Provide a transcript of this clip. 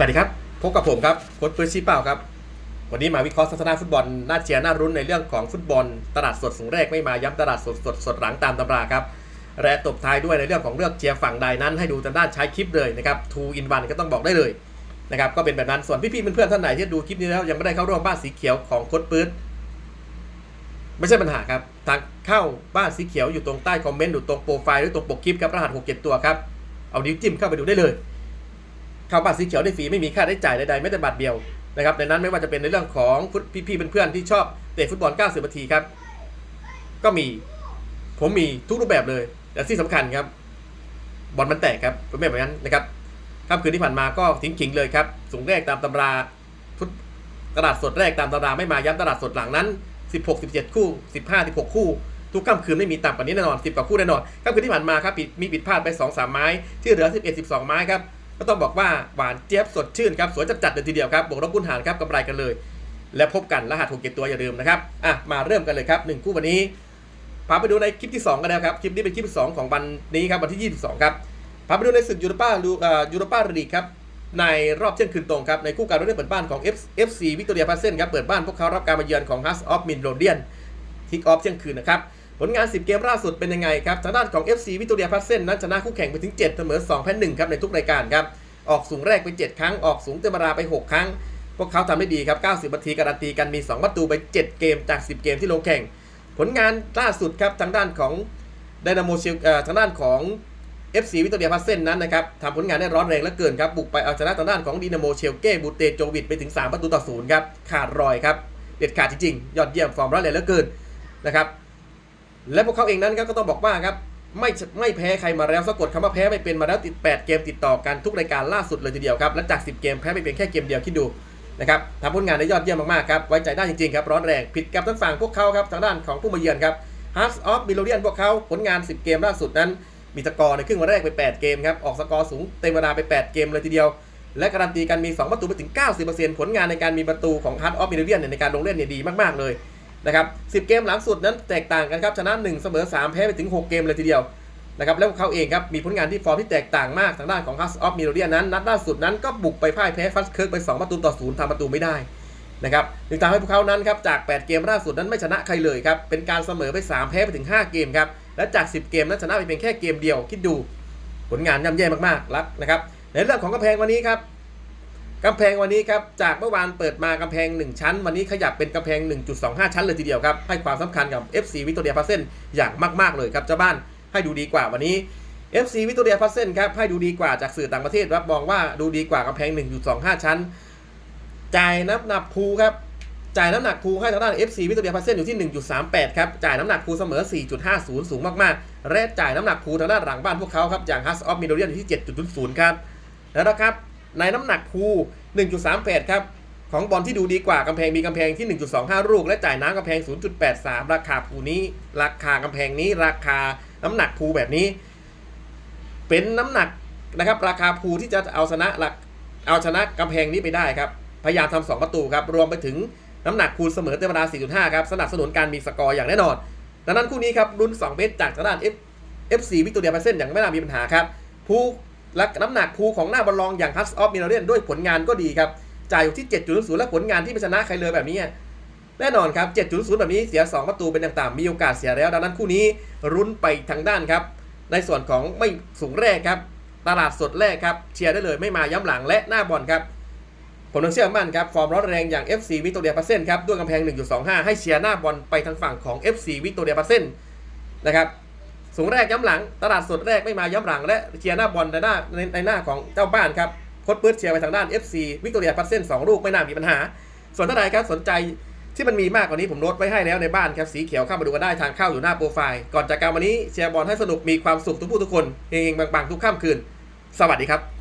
สวัสดีครับ พบกับผมครับโค้ชเปิร์ชีเป้าครับ วันนี้มาวิเคราะห์สถานฟุตบอลน่าเชียร์น่ารุ้นในเรื่องของฟุตบอล ตลาดสดสูงแรกไม่มาย้ำตลาดสดสดสดหลังตามตำราครับและตบท้ายด้วยในเรื่องของเลือกเชียร์ฝั่งใดนั้น ให้ดูทางด้านใช้คลิปเลยนะครับ two in one ก็ต้องบอกได้เลยนะครับก็เป็นแบบนั้นส่วนพี่ๆเพื่อนๆท่านไหนที่ดูคลิปนี้แล้วยังไม่ได้เข้าร่วมบ้านสีเขียวของโค้ชเปิร์ไม่ใช่ปัญหาครับทางเข้าบ้านสีเขียวอยู่ตรงใต้คอมเมนต์อยู่ตรงโปรไฟล์หรือตรงปกคลิปครับรหัส6 7ตัวครับเอานิ้วจิ้มเข้าไปดูได้เลย เข้าบ้านสีเขียวได้ฟรีไม่มีค่าใช้จ่ายใดๆแม้แต่บาทเดียวนะครับในนั้นไม่ว่าจะเป็นในเรื่องของพี่ๆเพื่อนๆที่ชอบเตะฟุตบอล 90 นาทีครับ ก็มีผมมีทุกรูปแบบเลยแต่ที่สำคัญครับบอลมันแตกครับเป็นแบบนั้นนะครับค่ำคืนที่ผ่านมาก็ทิ้งขิงเลยครับสูงแรกตามตำราฟุตตลาดสดแรกตามตำราไม่มาย้ำตลาดสดหลังนั้น 16 17 คู่ 15 16 คู่ ทุกค่ำคืนไม่มีต่ำกว่านี้แน่นอน 10 กว่าคู่แน่นอนค่ำคืนที่ผ่านมาครับผิดมีผิดพลาดไป 2 3 ไม้ ที่เหลือ 11 12 ไม้ครับ ก็ต้องบอกว่าหวานเจี๊ยบสดชื่นครับสวยจัดๆเลยทีเดียวครับบวกลบคูณหารครับกำไรกันเลย และพบกันรหัสถูกเก็บตัวอย่าลืมนะครับอะมาเริ่มกันเลยครับหนึ่งคู่วันนี้พาไปดูในคลิปที่ 2 กันแล้วครับ คลิปนี้เป็นคลิปที่2ของวันนี้ครับวันที่ 22 ครับพาไปดูในศึกยูโรป้าลูอ่อยูโรป้าลีกครับในรอบเที่ยงคืนตรงครับในคู่การเล่นเปิดบ้านของ FC วิกตอเรียพาเซนครับเปิดบ้านพวกเขารับการมาเยือนของ Hearts of Midlothian ทิกออฟเที่ยงคืนนะครับ ผลงาน 10 เกมล่าสุดเป็นยังไงครับทางด้านของ FC วิตอเรียพาเซนนั้นชนะคู่แข่งไปถึง 7 เสมอ2แพ้1ครับในทุกรายการครับ ออกสูงแรกไป 7 ครั้ง ออกสูงเต็มเวลาไป 6 ครั้ง พวกเขาทำได้ดีครับ 90 นาทีการันตีกันมี 2 ประตูไป 7 เกมจาก 10 เกมที่ลงแข่ง ผลงานล่าสุดครับทางด้านของไดนาโมเชลทางด้านของ FC วิตอเรียพาเซนนั้นนะครับทำผลงานได้ร้อนแรงเหลือเกินครับบุกไปเอาชนะทางด้านของดีนาโมเชลเก้บูเตโจวิดไปถึง 3 ประตูต่อศูนย์ครับขาดรอยครับเด็ดขาดจริงๆยอดเยี่ยมฟอร์มร้อนแรงเหลือเกินนะครับ และพวกเขาเองนั้นครับก็ต้องบอกว่าครับไม่ไม่แพ้ใครมาแล้วสะกดคำว่าแพ้ไม่เป็นมาแล้วติด 8 เกมติดต่อกันทุกรายการล่าสุดเลยทีเดียวครับและจาก 10 เกมแพ้ไปเพียงแค่เกมเดียวคิดดูนะครับทำผลงานได้ยอดเยี่ยมมากๆครับไว้ใจได้จริงๆครับร้อนแรงผิดกับทั้งฝั่งพวกเขาครับทางด้านของผู้มาเยือนครับ Hearts of m i l o d i a n พวกเขาผลงาน 10 เกมล่าสุดนั้น มีสกอร์ในครึ่งวันแรกไป 8 เกมครับออกสกอร์สูงเต็มเวลาไป 8 เกมเลยทีเดียว และการันตีกันมี 2 ประตูไปถึง 90%ผลงานในการมีประตูของ Hearts of m i l o d i a n ในการลงเล่นเนี่ยดีมากๆเลย นะครับ10 เกมหลังสุดนั้นแตกต่างกันครับชนะ1เสมอ3แพ้ไปถึง 6 เกมเลยทีเดียวนะครับแล้วเขาเองครับมีผลงานที่ฟอร์มที่แตกต่างมากทางด้านของ Hearts of m i l o d i a นั้น นัดล่าสุดนั้นก็บุกไปพ่ายแพ้ฟัสเคิร์กไป 2 ประตูต่อ0ทำประตูไม่ได้นะครับจึงทำให้พวกเขานั้นครับจาก 8 เกมล่าสุดนั้นไม่ชนะใครเลยครับเป็นการเสมอไป 3 แพ้ไปถึง 5 เกมครับและจาก 10 เกมนั้นชนะไปเพียงแค่เกมเดียวคิดดู ผลงานย่ำแย่มากๆรักนะครับในเรื่องของกำแพงวันนี้ครับ กำแพงวันนี้ครับจากเมื่อวานเปิดมากำแพง 1 ชั้น วันนี้ขยับเป็นกำแพง 1.25 ชั้นเลยทีเดียวครับ ให้ความสำคัญกับ FC วิตเรียพาเซนอย่างมากๆเลยครับเจ้าบ้านให้ดูดีกว่าวันนี้ FC วิตเรียพาเซนครับให้ดูดีกว่าจากสื่อต่างประเทศรับมองว่าดูดีกว่ากำแพง 1.25 ชั้น จ่ายน้ำหนักภูครับจ่ายน้ำหนักภูให้ทางด้าน FC วิตเรียพาเซนอยู่ที่ 1.38 ครับจ่ายน้ำหนักภูเสมอ 4.50 สูงมากๆและจ่ายน้ำหนักภูทางด้านหลังบ้านพวกเขาครับอย่าง Hus of m i d o r i a n อยู่ที่ 7.00 ครับแล้วนะครับ ในน้ำหนักภู 1.38 ครับของบอลที่ดูดีกว่ากำแพงมีกำแพงที่ 1.25 ลูก และจ่ายน้ำกำแพง 0.83 ราคาภูนี้ ราคากำแพงนี้ราคาน้ำหนักภูแบบนี้ เป็นน้ำหนักนะครับ ราคาภูที่จะเอาชนะหลักเอาชนะกำแพงนี้ไปได้ครับ พยายามทำสองประตูครับ รวมไปถึงน้ำหนักคูณเสมอเต็มเวลา 4.5 ครับ สนับสนุนการมีสกอร์อย่างแน่นอน ดังนั้นคู่นี้ครับรุ่น2 เมตรจากทางด้าน F FC วิกตอเรียพาเซนอย่างไม่น่ามีปัญหาครับ ผู้ และน้ำหนักภูของหน้าบอลลองอย่างฮัสออฟมิลเลียนด้วยผลงานก็ดีครับจ่ายอยู่ที่ 7.0และผลงานที่ไม่ชนะใครเลยแบบนี้ แน่นอนครับ7.0แบบนี้เสีย 2 ประตูเป็นต่างๆ มีโอกาสเสียแล้ว ดังนั้นคู่นี้รุ้นไปทางด้านครับ ในส่วนของไม่สูงแรกครับ ตลาดสดแรกครับ เชียร์ได้เลยไม่มาย้ำหลังและหน้าบอลครับผมต้องเชื่อมั่นครับ ฟอร์มร้อนแรงอย่าง FC วิกตเรียพาเซนครับด้วยกำแพง 1.25 ให้เชียร์หน้าบอลไปทางฝั่งของ FC วิกตเรียพาเซนนะครับ สูงแรกย้ำหลัง ตลาดสดแรกไม่มาย้ำหลัง และเชียร์หน้าบอลในหน้าในในหน้าของเจ้าบ้านครับโคดปื้ดเชียร์ไปทางด้าน FC วิกตอเรียพาเซน2ลูกไม่น่ามีปัญหา ส่วนท่านใดครับสนใจที่มันมีมากกว่านี้ผมโน้ตไว้ให้แล้วในบ้านครับสีเขียวเข้ามาดูกันได้ทางเข้าอยู่หน้าโปรไฟล์ ก่อนจากการวันนี้เชียร์บอลให้สนุกมีความสุขทุกผู้ทุกคนเฮงๆบางๆทุกค่ำคืน สวัสดีครับ